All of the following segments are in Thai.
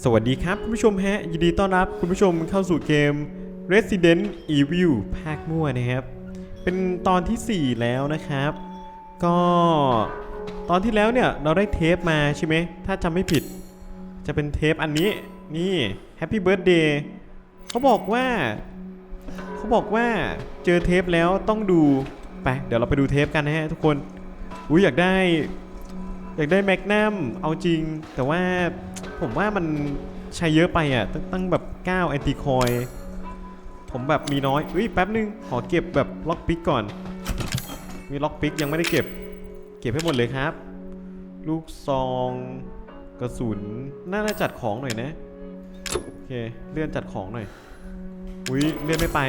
สวัสดีครับ คุณผู้ชมฮะ ยินดีต้อนรับคุณผู้ชมเข้าสู่เกม Resident Evil ภาคมั่วนะครับ เป็นตอนทีสี่ 4 แล้วนะครับ ก็ตอนที่แล้วเนี่ย เราได้เทปมาใช่ไหม ถ้าจำไม่ผิด จะเป็นเทปอันนี้นี่ Happy Birthday เขาบอกว่า เขาบอกว่าเจอเทปแล้วต้องดู ไป เดี๋ยวเราไปดูเทปกันนะฮะทุกคนอุ้ยอยากได้ อยากได้แมกนัมเอาจริง แต่ว่าผมว่ามันใช้เยอะไปอะตั้งตั้งแบบ9แอนติคอย ผมแบบมีน้อยอุ้ยแป๊บนึง ขอเก็บแบบล็อกปิกก่อน มีล็อกปิกยังไม่ได้เก็บ เก็บให้หมดเลยครับ ลูกซองกระสุน น่าจะจัดของหน่อยนะ โอเค เลื่อนจัดของหน่อย อุ้ยเลื่อนไม่ไป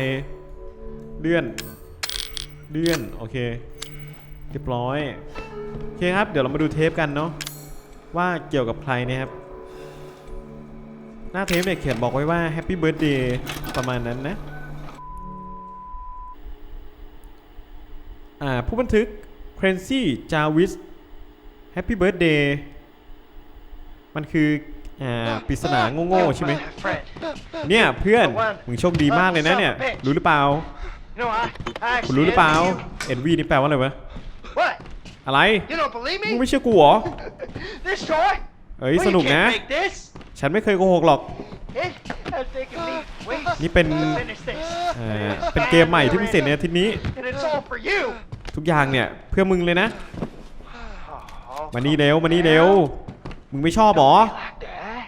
เลื่อน เลื่อน โอเค เรียบร้อย โอเคครับ เดี๋ยวเรามาดูเทปกันเนาะว่าเกี่ยวกับใครนะครับ หน้าเทปเนี่ยเขียนบอกไว้ว่า Happy Birthday ประมาณนั้นนะอ่าผู้บันทึก Clancy Jarvis Happy Birthday มันคืออ่าปริศนาโง่ๆใช่ไหมเนี่ยเพื่อน มึงโชคดีมากเลยนะเนี่ย รู้หรือเปล่า คุณรู้หรือเปล่าเอ็นวีนี่แปลว่าอะไรวะ อะไร You don't believe มึง me? ไม่เชื่อกูเหรอ This toy? เอ้ย Well, ส you นุกนะ can't make this. ฉันไม่เคยโกหกหรอก It has taken me weeks นี่เป็น to finish this. อ่าเป็นเกมใหม่ที่เพิ่งเสร็จในอาทิตย์นี้ And it's all for you. ทุกอย่างเนี่ยเพื่อมึงเลยนะ Oh, มานี่เร็วมานี่เร็ว มึงไม่ชอบเหรอ like that.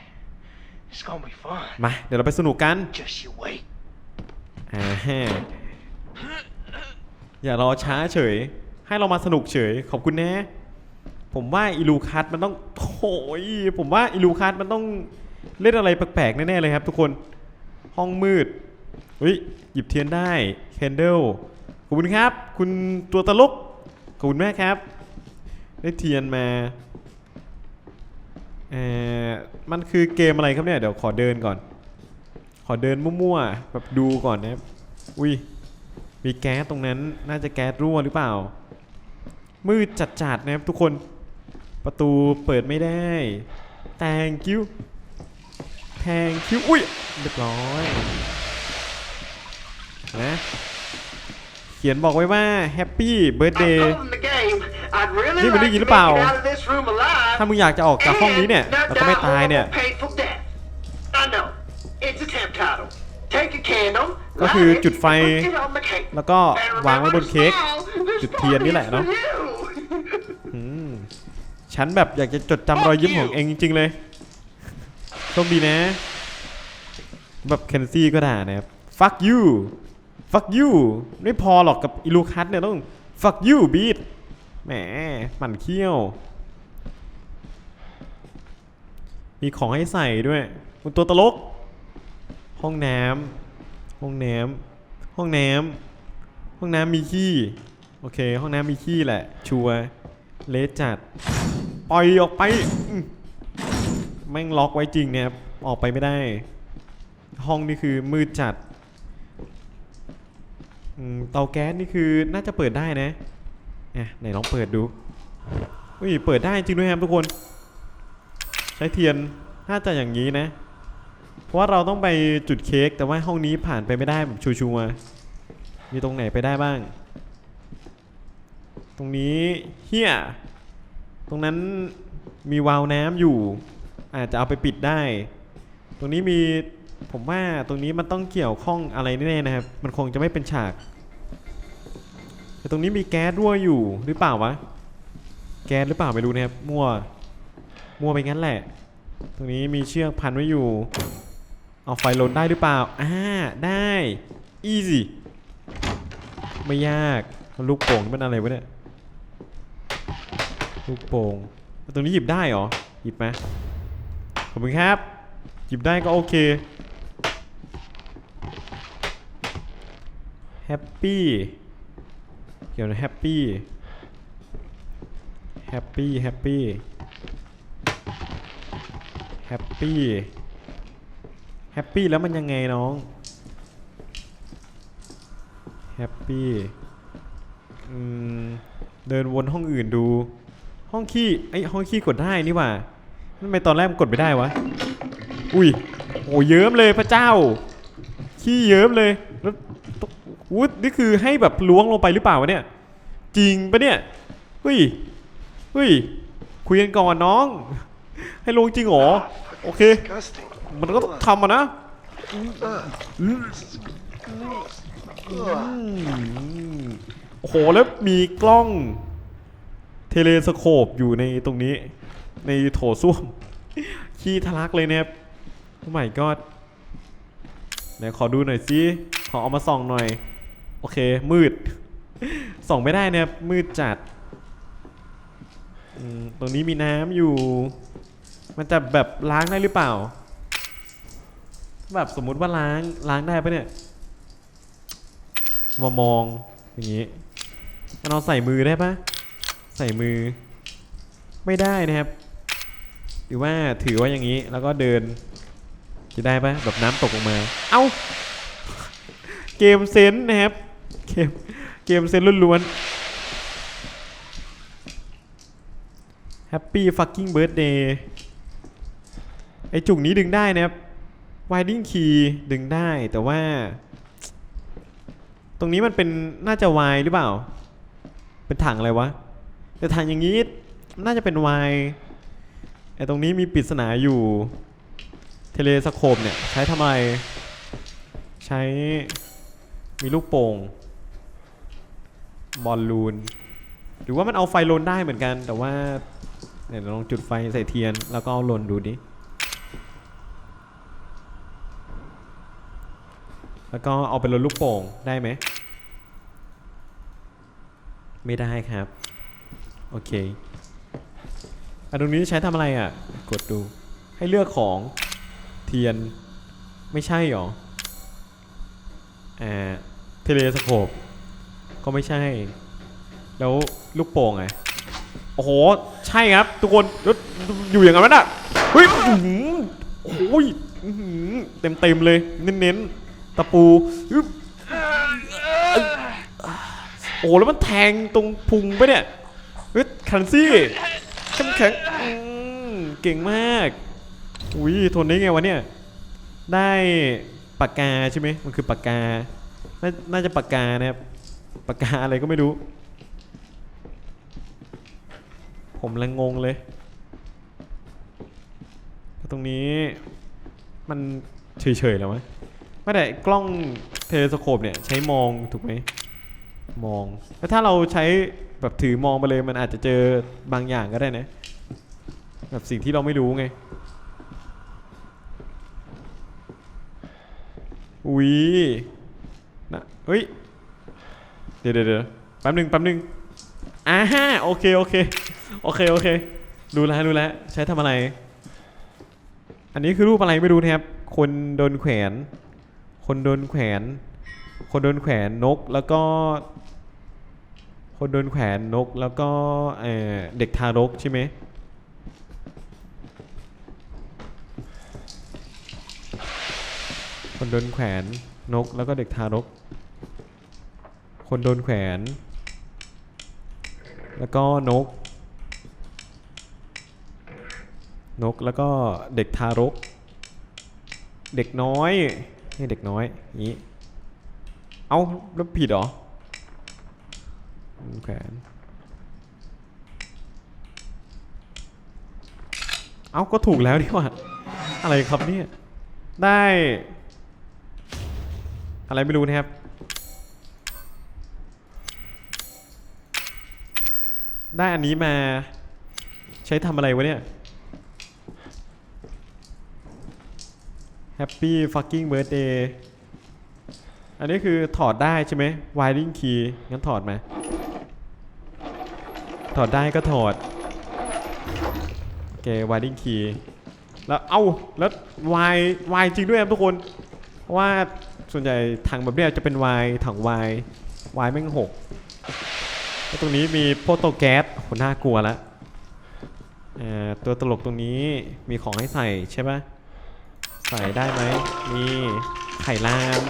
It's gonna be fun. มา เดี๋ยวเราไปสนุกกัน Just you wait. อ่าฮะอย่ารอช้าเฉย ให้เรามาสนุกเฉย ขอบคุณนะผมว่าอิลูคัสมันต้องโอ้ยผมว่าอิลูคัสมันต้องเล่นอะไรแปลกๆแน่ๆเลยครับ ทุกคนห้องมืดเฮ้ยหยิบเทียนได้แคนเดลขอบคุณครับ คุณตัวตลกขอบคุณแมากครับ ได้เทียนมาเอ่อมันคือเกมอะไรครับเนี่ย เดี๋ยวขอเดินก่อน ขอเดินมั่วๆแบบดูก่อนนะครับอุ้ยมีแก๊สตรงนั้นน่าจะแก๊สรั่วหรือเปล่า มืดจัดๆนะครับทุกคน ประตูเปิดไม่ได้ แตงคิวแทงคิวอุ้ยเรียบร้อยนะเขียนบอกไว้ว่า Happy Birthday I told him the game. I'd really นี่มัน like ได้ to ยิน make หรือเปล่า it out of this room alive. ถ้ามึงอยากจะออกจากห้องนี้เนี่ย and เรา not ก็ไม่ die ตายเนี่ย horrible, painful death. I know. It's a temp title. Take a candle. ก็คือ light it, จุดไฟ and put it on the cake. แล้วก็ And วางไว้บน remember เค้ก to smile. This จุดเทียนนี่แหละ party's เนาะ for you. อืม ฉันแบบอยากจะจดจำรอยยิ้มของเองจริง ๆ เลยโชคดีนะ แบบเคนซี่ก็ด่านะครับ fuck you fuck you ไม่พอหรอกกับอิลูคัสเนี่ยต้อง fuck you beat แหมหมันเขี้ยว มีของให้ใส่ด้วยมันตัวตลก ห้องน้ำห้องน้ำห้องน้ำห้องน้ำมีขี้ โอเค ห้องน้ำมีขี้แหละ ชัวร์ เลสจัด ปล่อยออกไปแม่งล็อกไว้จริงเนี่ยออกไปไม่ได้ ห้องนี่คือมืดจัดเตาแก๊สนี่คือน่าจะเปิดได้นะอะไหนลองเปิดดูอุ้ยเปิดได้จริงด้วยครับทุกคน ใช้เทียนน่าจะอย่างนี้นะ เพราะว่าเราต้องไปจุดเค้กแต่ว่าห้องนี้ผ่านไปไม่ได้แบบชัวร์มีตรงไหนไปได้บ้าง ตรงนี้เฮียตรงนั้นมีวาล์วน้ำอยู่ อาจจะเอาไปปิดได้ ตรงนี้มีผมว่าตรงนี้มันต้องเกี่ยวข้องอะไรแน่ๆนะครับ มันคงจะไม่เป็นฉาก แต่ตรงนี้มีแก๊สรั่วอยู่หรือเปล่าวะ แก๊สหรือเปล่าไม่รู้นะครับ มั่ว มั่วไปงั้นแหละ ตรงนี้มีเชือกพันไว้อยู่ เอาไฟลนได้หรือเปล่า อ่า ได้ easy ไม่ยาก ลูกโป่งนี่มันอะไรวะเนี่ย ลูกโป่งตรงนี้หยิบได้เหรอ หยิบไหมขอบคุณครับ หยิบได้ก็โอเค แฮปปี้เกี่ยวกับแฮปปี้ แฮปปี้ แฮปปี้ แฮปปี้ แฮปปี้แล้วมันยังไงน้อง แฮปปี้ เดินวนห้องอื่นดู ห้องขี้ไอยห้องขี้กดได้นี่ว่าทำไมตอนแรกมันกดไม่ได้วะ อุ้ยโอ้เยิ้มเลยพระเจ้า ขี้เยิ้มเลยแล้ววุ้นี่คือให้แบบล้วงลงไปหรือเปล่าวะเนี่ย จริงปะเนี่ยเฮ้ยเฮ้ยคุยกันก่อนน้อง ให้ลงจริงเหรอโอเค มันก็ต้องทำอะนะโอ้โหแล้วมีกล้อง ทเลสโคปอยู่ในตรงนี้ในโถส้วม ขี้ทะลักเลยนะครับโอ้ my god ไหนขอดูหน่อยสิขอเอามาส่องหน่อย โอเค มืด ส่องไม่ได้นะครับมืดจัดตรงนี้มีน้ำอยู่ มันจะแบบล้างได้หรือเปล่า แบบสมมุติว่าล้างล้างได้ปะเนี่ยมามองอย่างนี้มันเอาใส่มือได้ปะ ใส่มือ ไม่ได้นะครับ หรือว่าถือว่าอย่างนี้แล้วก็เดิน จะได้ปะแบบน้ำตกลงมา เอ้า เกมเซนส์นะครับ เกมเกมเซนส์ล้วนๆ Happy fucking birthday ไอจุกนี้ดึงได้นะครับ Winding key ดึงได้แต่ว่า ตรงนี้มันเป็นน่าจะวายหรือเปล่า เป็นถังอะไรวะ แต่ถังอย่างนี้น่าจะเป็นวายไอตรงนี้มีปริศนาอยู่ เทเลสโคปเนี่ย ใช้ทำไรใช้มีลูกโป่งบอลลูน หรือว่ามันเอาไฟลนได้เหมือนกัน แต่ว่าเดี๋ยวลองจุดไฟใส่เทียน แล้วก็เอาลนดูดิ แล้วก็เอาไปลนลูกโป่งได้ไหม ไม่ได้ครับ โอเคอันตรงนี้ใช้ทำอะไรอะ กดดูให้เลือกของเทียนไม่ใช่หรออ่าเทเลสโคปก็ไม่ใช่ แล้วลูกโป่งไงโอ้โห ใช่ครับ ทุกคนอยู่อย่างนั้นไหมน่ะเฮ้ยโอ้ยเต็มเต็มเลย เน้นๆ ตะปูโอ้โหแล้วมันแทงตรงพุงไปเนี่ย เฮ้ยคันซี่เข้มแข็งเก่งมากอุ้ยทนได้ไงวะเนี่ยได้ปากกาใช่ไหมมันคือปากกา น่าน่าจะปากกานะครับปากกาอะไรก็ไม่รู้ ผมละงงเลยตรงนี้มันเฉยๆแล้วไหมไม่แต่กล้องเทเลสโคปเนี่ยใช้มองถูกไหมมองแล้วถ้าเราใช้ แบบถือมองไปเลยมันอาจจะเจอบางอย่างก็ได้นะ แบบสิ่งที่เราไม่รู้ไงอุ้ยนะเฮ้ย เดี๋ยวเดี๋ยวแป๊บหนึ่งแป๊บหนึ่งอ่าฮะโอเคโอเคโอเคโอเคดูแลวดูแลวใช้ทำอะไร อันนี้คือรูปอะไรไม่รู้นะครับ คนโดนแขวน คนโดนแขวน คนโดนแขวนนกแล้วก็ คนโดนแขวนนกแล้วก็เอเด็กทารกใช่ไหมคนโดนแขวนนกแล้วก็เด็กทารก คนโดนแขวน แล้วก็นก นกแล้วก็เด็กทารก เด็กน้อยนี่เด็กน้อยนี้ เอ้าแล้วผิดเหรอ แขวนเอ้าก็ถูกแล้วนี่หว่าอะไรครับเนี่ยได้ อะไรไม่รู้นะครับ ได้อันนี้มาใช้ทำอะไรวะเนี่ย Happy fucking birthday อันนี้คือถอดได้ใช่ไหม wiring key งั้นถอดไหม ถอดได้ก็ถอดโอเค wiring key แล้วเอ้าแล้ว Y Y จริงด้วยครับทุกคนว่าส่วนใหญ่ถังแบบเนี้จะเป็น Y ถัง Y Y แม่งหกตรงนี้มีโปโตแก๊สโหน่ากลัวละอ่าตัวตลกตรงนี้มีของให้ใส่ใช่ปะใส่ได้ไหมมีไข่ลาม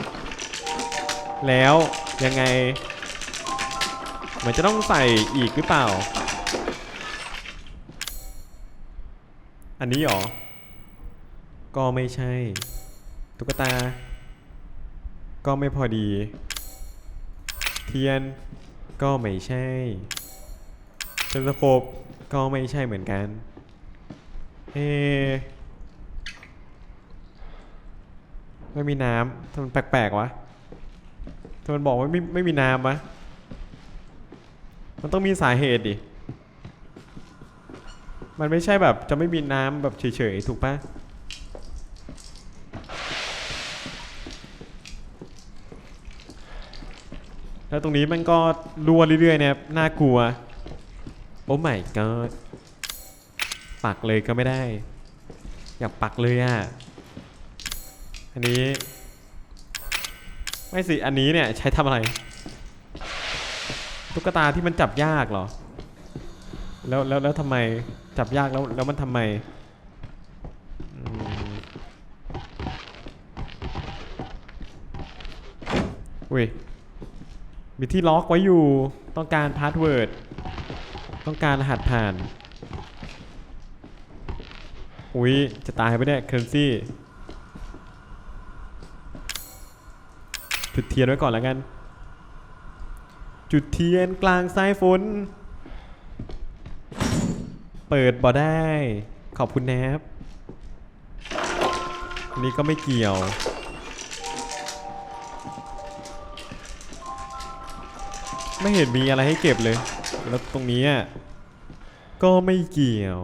แล้วยังไง มือนจะต้องใส่อีกหรือเปล่า อันนี้หรอ ก็ไม่ใช่ ตุ๊กตา ก็ไม่พอดี เทียน ก็ไม่ใช่เซนสโคปก็ไม่ใช่เหมือนกัน เอ๊ะไม่มีน้ำทำไมแปลกๆวะทำไมบอกว่าไม่ไม่มีน้ำวะ มันต้องมีสาเหตุดิ มันไม่ใช่แบบจะไม่มีน้ำแบบเฉยๆ ถูกปะแล้วตรงนี้มันก็รั่วเรื่อยๆเนี่ยน่ากลัว โอ้ my god ปักเลยก็ไม่ได้ อยากปักเลยอะ อันนี้ ไม่สิ อันนี้เนี่ยใช้ทำอะไร ตุ๊กตาที่มันจับยากเหรอ แล้วแล้วแล้วทำไมจับยากแล้วแล้วมันทำไมอุ้ย มีที่ล็อกไว้อยู่ ต้องการพาสเวิร์ด ต้องการรหัสผ่าน อุ้ย จะตายไปเนี่ย เคิร์นซี่จุดเทียนไว้ก่อนแล้วกัน จุดเทียนกลางสายฝน เปิดบ่ได้ ขอบคุณแนบอันนี้ก็ไม่เกี่ยว ไม่เห็นมีอะไรให้เก็บเลย แล้วตรงนี้อะก็ไม่เกี่ยว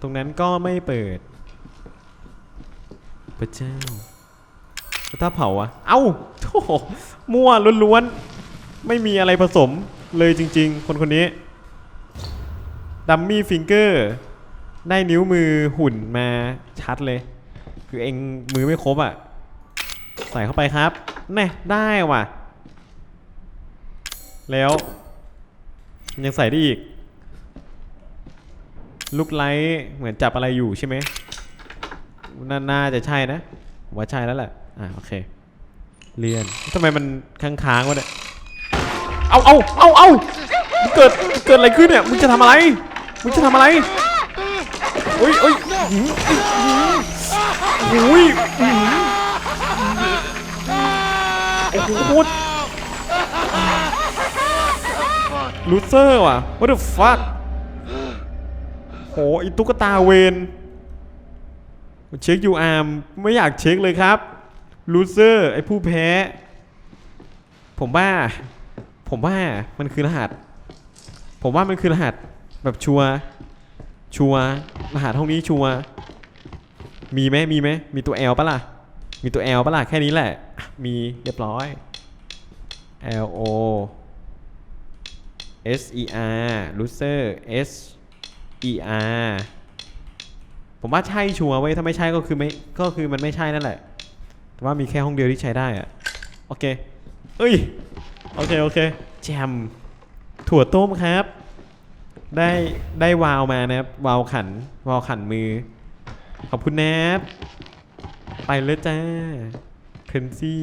ตรงนั้นก็ไม่เปิด พระเจ้าถ้าเผาอะเอ้าโธ่มั่วล้วนๆ ไม่มีอะไรผสมเลยจริง ๆ คนคนนี้ดัมมี่ฟิงเกอร์ได้นิ้วมือหุ่นมาชัดเลย คือเองมือไม่ครบอะ่ะ ใส่เข้าไปครับ แน่ได้ว่ะ แล้ว ยังใส่ได้อีกลูกไลท์เหมือนจับอะไรอยู่ใช่ไหมนน่าจะใช่นะ ว่าใช่แล้วแหละ อ่าโอเค เรียนทำไมมันค้างๆวะเนี่ย เอาเอาเอาเอามันเกิดเกิดอะไรขึ้นเนี่ยมึงจะทำอะไรมึงจะทำอะไรโอ้ยโอ้ยโอ้ยโอ้โหโคตรลูเซอร์ว่ะ what the fuck โหไอตุ๊กตาเวนเช็คยูอาร์มไม่อยากเช็คเลยครับลูเซอร์ไอผู้แพ้ ผมว่า ผมว่ามันคือรหัส ผมว่ามันคือรหัสแบบชัวชัวรหัสห้องนี้ชัวมีไหมมีไหมมีตัว L ปะล่ะ มีตัว L ปะล่ะแค่นี้แหละอะมีเรียบร้อย L O S E R loser S E R ผมว่าใช่ชัวร์เว้ยถ้าไม่ใช่ก็คือไม่ก็คือมันไม่ใช่นั่นแหละ แต่ว่ามีแค่ห้องเดียวที่ใช้ได้อะโอเค เอ้ย โอเคโอเคแจมถั่วต้มครับ ได้ได้วาวมานะครับ วาวขัน วาวขันมือ ขอบคุณแนบไปเลยจ้าเคนซี่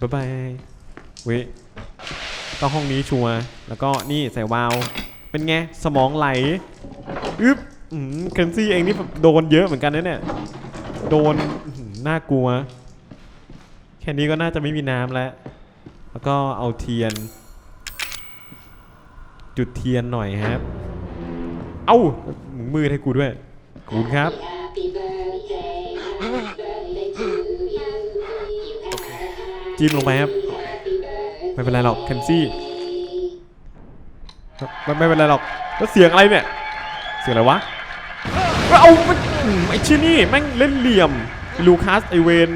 บ๊ายบายเว้ยก็ห้องนี้ชัวร์แล้วก็นี่ใส่วาว เป็นไง สมองไหลอึ๊บเคนซี่เองนี่โดนเยอะเหมือนกันนะเนี่ย โดนน่ากลัว แค่นี้ก็น่าจะไม่มีน้ำแล้ว แล้วก็เอาเทียน จุดเทียนหน่อยครับ เอ้ามือให้กูด้วยขอบคุณครับ จิ้มลงไปครับ ไม่เป็นไรหรอกแคนซี่ไม่ไม่เป็นไรหรอกแล้วเสียงอะไรเนี่ย เสียงอะไรวะเอามันอืมไอ้ชิ้นนี่แม่งเล่นเหลี่ยม ลูคัสไอเวน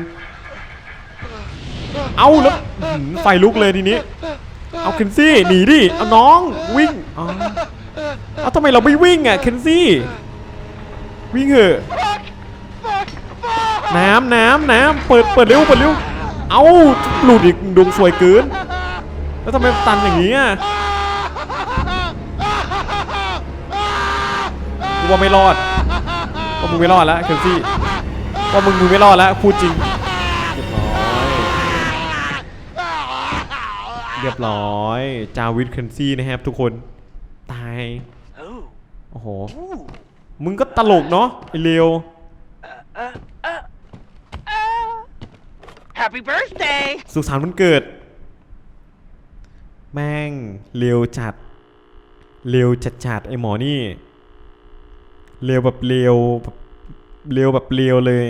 เอาแล้วไฟลุกเลยทีนี้ เอาเคนซี่หนีดิเอาน้องวิ่งอ๋อเอาทำไมเราไม่วิ่งอะเคนซี่ วิ่งเหอะน้ำน้ำน้ำเปิดเปิดเร็วเปิดเร็วเอาหลุดอีกดวงสวยเกินแล้วทำไมตันอย่างนี้อะกูว่าไม่รอดว่ามึงไม่รอดแล้วเคนซี่ว่ามึงมึงไม่รอดแล้วพูดจริง เรียบร้อย จาวิทเคนซี่นะครับทุกคน ตาย โอ้โห มึงก็ตลกเนาะไอเลว Happy birthday สุขสันต์วันเกิด แม่งเลวจัดเลวจัดจัดไอหมอนี่เลวแบบเลวแบบเลวแบบเลวเลย